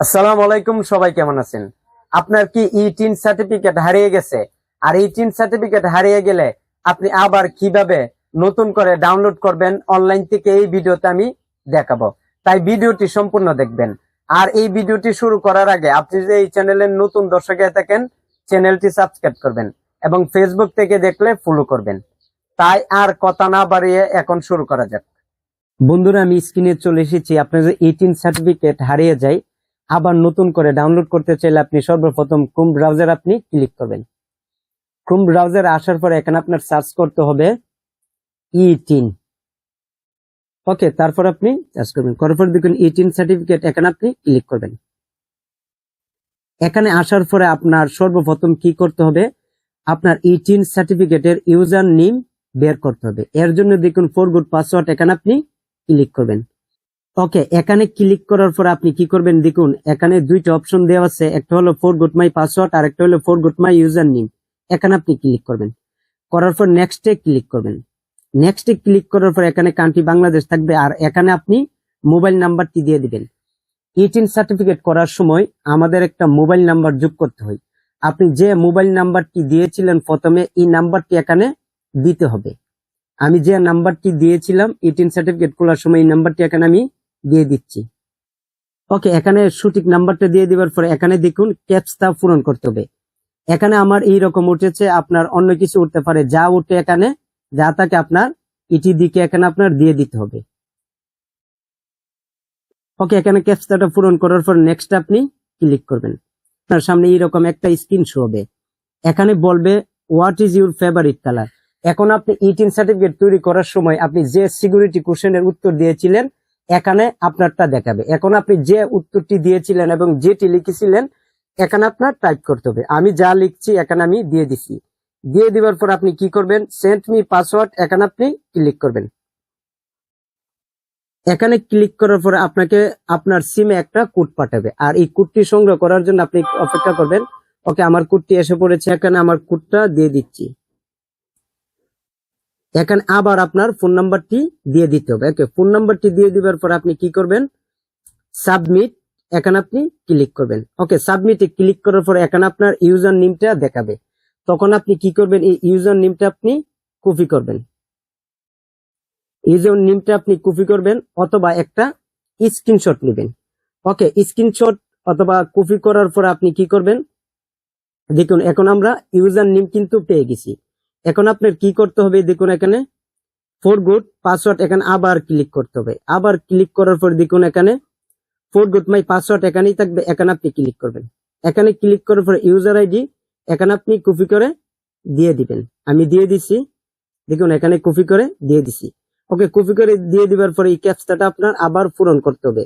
আসসালামু আলাইকুম, সবাই কেমন আছেন? আপনার কি ই টিন সার্টিফিকেট হারিয়ে গেছে? আর এই টিন সার্টিফিকেট হারিয়ে গেলে আপনি আবার কীভাবে নতুন করে ডাউনলোড করবেন? অনলাইন থেকে এই ভিডিওতে আমি দেখাবো। তাই ভিডিওটি সম্পূর্ণ দেখবেন। আর এই ভিডিওটি শুরু করার আগে আপনি যদি এই চ্যানেলের নতুন দর্শক থাকেন, চ্যানেলটি সাবস্ক্রাইব করবেন এবং ফেসবুক থেকে দেখলে ফলো করবেন। তাই আর কথা না বাড়িয়ে এখন শুরু করা যাক। বন্ধুরা, আমি স্ক্রিনে চলে এসেছি। আপনার যে এইটিন সার্টিফিকেট হারিয়ে যায় আবার নতুন করে ডাউনলোড করতে চাইলে আপনি সর্বপ্রথম ক্রোম ব্রাউজার আপনি ক্লিক করবেন। ক্রোম ব্রাউজার আসার পরে এখানে আপনার সার্চ করতে হবে ইটিন ওকে তারপর আপনি সার্চ করবেন। করার দেখুন ইটিন সার্টিফিকেট এখানে আপনি ক্লিক করবেন। এখানে আসার পরে আপনার সর্বপ্রথম কি করতে হবে? আপনার ইটিন সার্টিফিকেটের ইউজার নেম বের করতে হবে। এর জন্য দেখুন ফোর গুড পাসওয়ার্ড এখানে আপনি ক্লিক করবেন। ওকে এখানে ক্লিক করার পর আপনি কি করবেন? দেখুন, এখানে দুইটা অপশন দেওয়া আছে। একটা হলো ফোর গুড মাই পাসওয়ার্ড আর একটা হলো forgot my username এখানে আপনি ক্লিক করবেন। করার পর নেক্সটে ক্লিক করবেন। নেক্সটে ক্লিক করার পর এখানে কান্ট্রি বাংলাদেশ থাকবে, আর এখানে আপনি মোবাইল নাম্বারটি দিয়ে দিবেন। এইটিন সার্টিফিকেট করার সময় আমাদের একটা মোবাইল নাম্বার যোগ করতে হয়। আপনি যে মোবাইল নাম্বারটি দিয়েছিলেন প্রথমে, এই নাম্বারটি এখানে দিতে হবে। আমি যে নাম্বারটি দিয়েছিলাম এইটিন সার্টিফিকেট খোলার সময় এই নাম্বারটি এখানে আমি দিয়ে দিচ্ছি। ওকে এখানে সঠিক নাম্বারটা দিয়ে দেওয়ার পরে এখানে দেখুন, ক্যাপসটা পূরণ করতে হবে। এখানে আমার এই রকম উঠেছে, আপনার অন্য কিছু উঠতে পারে। যা উঠে এখানে, যা তাকে আপনার ইটি দিকে এখানে আপনার দিয়ে দিতে হবে। ওকে এখানে ক্যাপসটা পূরণ করার পর নেক্সট আপনি ক্লিক করবেন। আপনার সামনে এইরকম একটা স্ক্রিন শো হবে। এখানে বলবে what is your favourite colour এখন আপনি ইটিন সার্টিফিকেট তৈরি করার সময় আপনি যে সিকিউরিটি কোশ্চেনের উত্তর দিয়েছিলেন এখানে আপনারটা দেখাবে। এখন আপনি যে উত্তরটি দিয়েছিলেন এবং যেটি লিখেছিলেন, এখানে আপনার টাইপ করতে হবে। আমি যা লিখছি, এখানে আমি দিয়ে দিছি। দিয়ে দেওয়ার পর আপনি কি করবেন? সেন্ট মি পাসওয়ার্ড এখানে আপনি ক্লিক করবেন। এখানে ক্লিক করার পরে আপনাকে আপনার সিমে একটা কোড পাঠাবে। আর এই কোডটি সংগ্রহ করার জন্য আপনি অপেক্ষা করবেন, ওকে, আমার কোডটি এসে পড়েছে, এখানে আমার কোডটা দিয়ে দিচ্ছি। এখানে আবার আপনার ফোন নাম্বারটি দিয়ে দিতে হবে। ওকে ফোন নাম্বারটি দিয়ে দিবার পর আপনি কি করবেন? সাবমিট এখানে আপনি ক্লিক করবেন। ওকে সাবমিটে ক্লিক করার পর এখানে আপনার ইউজার নেমটা দেখাবে। তখন আপনি কি করবেন? এই ইউজার নেমটা আপনি কপি করবেন। ইউজার নেমটা আপনি কপি করবেন অথবা একটা স্ক্রিনশট নেবেন। ওকে স্ক্রিনশট অথবা কপি করার পর আপনি কি করবেন? দেখুন, এখন আমরা ইউজার নেম কিন্তু পেয়ে গেছি। এখন আপনার কি করতে হবে, দেখুন এখানে। ফোর গুড পাসওয়ার্ড এখানে আবার ক্লিক করতে হবে। আবার ক্লিক করার পর দেখুন এখানে ফোর গুড মাই পাসওয়ার্ড এখানেই থাকবে, এখানে আপনি ক্লিক করবেন। এখানে ক্লিক করার পর ইউজার আইডি এখানে আপনি কপি করে দিয়ে দিবেন। আমি দিয়ে দিছি, দেখুন এখানে কপি করে দিয়ে দিছি। ওকে কপি করে দিয়ে দিবার পরে এই ক্যাপচাটা আপনার আবার পূরণ করতে হবে।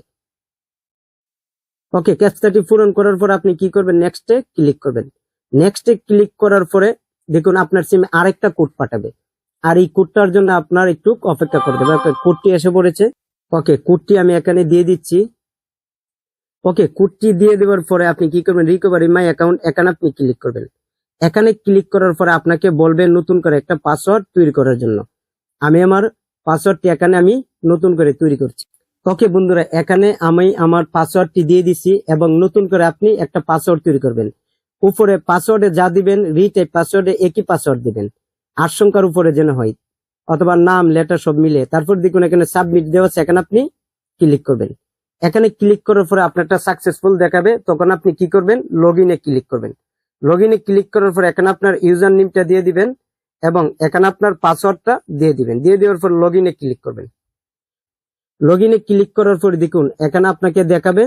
ওকে ক্যাপচাটি পূরণ করার পর আপনি কি করবেন নেক্সটে ক্লিক করবেন। নেক্সটে ক্লিক করার পরে দেখুন আপনার সিমে আরেকটা কোড পাঠাবে। আর এই কোডটার জন্য আপনার একটু অপেক্ষা করতে হবে কোডটি এসে পড়েছে। ওকে, কোডটি আমি এখানে দিয়ে দিচ্ছি। ওকে, কোডটি দিয়ে দেওয়ার পরে আপনি কি করবেন? রিকভারি মাই অ্যাকাউন্ট এখানে আপনি ক্লিক করবেন। এখানে ক্লিক করার পরে আপনাকে বলবে নতুন করে একটা পাসওয়ার্ড তৈরি করার জন্য। আমি আমার পাসওয়ার্ডটি এখানে আমি নতুন করে তৈরি করছি। ওকে, বন্ধুরা, এখানে আমি আমার পাসওয়ার্ডটি দিয়ে দিছি এবং নতুন করে আপনি একটা পাসওয়ার্ড তৈরি করবেন। উপরে পাসওয়ার্ডে যা দিবেন রিটাইপ পাসওয়ার্ডে একই পাসওয়ার্ড দিবেন। আশঙ্কার উপরে যেন হয়, অথবা নাম লেটার সব মিলে। তারপর দেখুন, এখানে সাবমিট দেওয়া আছে, এখানে আপনি ক্লিক করবেন। এখানে ক্লিক করার পরে আপনারটা সাকসেসফুল দেখাবে, তখন আপনি কি করবেন? লগ ক্লিক করবেন। লগ ক্লিক করার পর এখানে আপনার ইউজার নেমটা দিয়ে দিবেন, এবং এখানে আপনার পাসওয়ার্ডটা দিয়ে দিবেন। দিয়ে দেওয়ার পর লগ ক্লিক করবেন। লগ ক্লিক করার পর দেখুন, এখানে আপনাকে দেখাবে,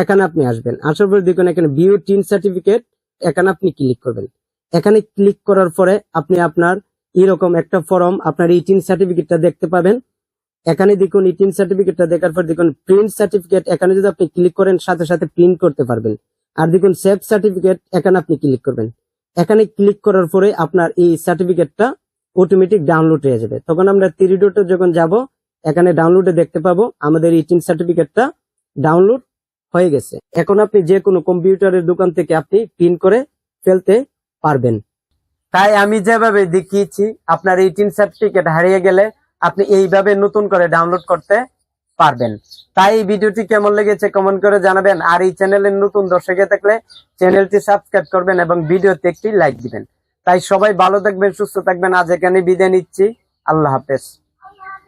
এখানে আপনি আসবেন। আসার পর দেখুন, এখানে বিও টিন সার্টিফিকেট এখানে আপনি ক্লিক করবেন। এখানে ক্লিক করার পরে আপনি আপনার এরকম একটা ফর্ম আপনার ইটিন সার্টিফিকেটটা দেখতে পাবেন। এখানে দেখুন ইটিন সার্টিফিকেটটা দেখার পর দেখুন প্রিন্ট সার্টিফিকেট এখানে যদি আপনি ক্লিক করেন সাথে সাথে প্রিন্ট করতে পারবেন। আর দেখুন সেভ সার্টিফিকেট এখানে আপনি ক্লিক করবেন। এখানে ক্লিক করার পরে আপনার এই সার্টিফিকেটটা অটোমেটিক ডাউনলোড হয়ে যাবে। তখন আমরা থ্রি যখন যাব, এখানে ডাউনলোডে দেখতে পাবো, আমাদের ইটিন সার্টিফিকেটটা ডাউনলোড হয়ে গেছে। এখন আপনি যে কোনো কম্পিউটারের দোকান থেকে আপনি প্রিন্ট করে ফেলতে পারবেন। তাই আমি যেভাবে দেখিয়েছি, আপনার এইটিন সার্টিফিকেট হারিয়ে গেলে আপনি এইভাবে নতুন করে ডাউনলোড করতে পারবেন। তাই এই ভিডিওটি কেমন লেগেছে কমেন্ট করে জানাবেন, আর এই চ্যানেলের নতুন দর্শকে থাকলে চ্যানেলটি সাবস্ক্রাইব করবেন এবং ভিডিওতে একটি লাইক দিবেন। তাই সবাই ভালো থাকবেন, সুস্থ থাকবেন। আজ এখানে বিদায় নিচ্ছি। আল্লাহ হাফেজ।